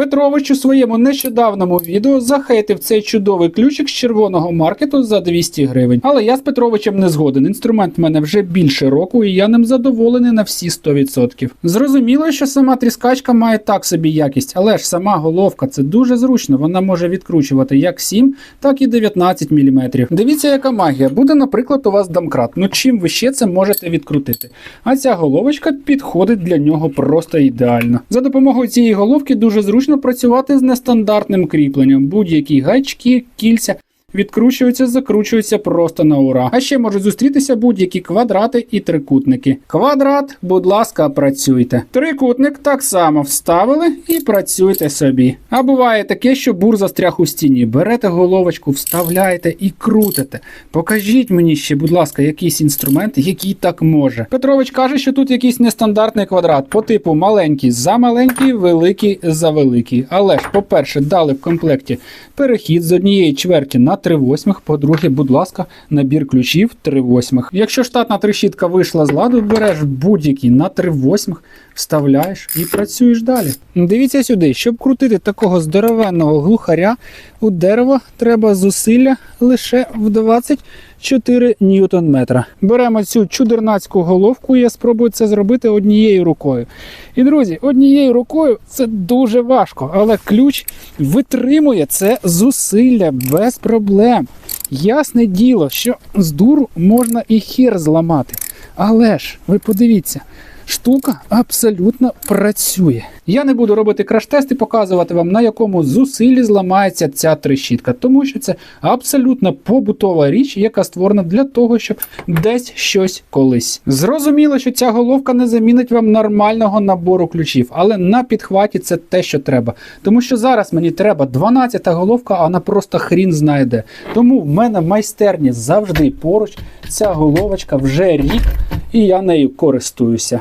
Петрович у своєму нещодавному відео захейтив цей чудовий ключик з червоного маркету за 200 гривень. Але я з Петровичем не згоден. Інструмент в мене вже більше року, і я ним задоволений на всі 100%. Зрозуміло, що сама тріскачка має так собі якість, але ж сама головка це дуже зручно. Вона може відкручувати як 7, так і 19 мм. Дивіться, яка магія. Буде, наприклад, у вас домкрат. Ну чим ви ще це можете відкрутити? А ця головочка підходить для нього просто ідеально. За допомогою цієї головки дуже зручно працювати з нестандартним кріпленням. Будь-які гачки, кільця. Відкручуються, закручуються просто на ура. А ще можуть зустрітися будь-які квадрати і трикутники. Квадрат, будь ласка, працюйте. Трикутник так само вставили і працюйте собі. А буває таке, що бур застряг у стіні. Берете головочку, вставляєте і крутите. Покажіть мені ще, будь ласка, якийсь інструмент, який так може. Петрович каже, що тут якийсь нестандартний квадрат по типу маленький за маленький, великий за великий. Але ж, по-перше, дали в комплекті перехід з однієї чверті на 3 восьмих. По-друге, будь ласка, набір ключів 3 восьмих. Якщо штатна трещітка вийшла з ладу, береш будь-який на 3 восьмих, вставляєш і працюєш далі. Дивіться сюди, щоб крутити такого здоровенного глухаря, у дерево, треба зусилля лише в 24 ньютон метра. Беремо цю чудернацьку головку, я спробую це зробити однією рукою. І друзі, однією рукою це дуже важко, але ключ витримує це зусилля без проблем. Ясне діло, що з дуру можна і хір зламати. Але ж, ви подивіться, штука абсолютно працює. Я не буду робити краш-тест і показувати вам, на якому зусиллі зламається ця трещітка, тому що це абсолютно побутова річ, яка створена для того, щоб десь щось колись. Зрозуміло, що ця головка не замінить вам нормального набору ключів, але на підхваті це те, що треба. Тому що зараз мені треба 12-та головка, а вона просто хрін знає де. Тому в мене в майстерні завжди поруч ця головочка вже рік, і я нею користуюся.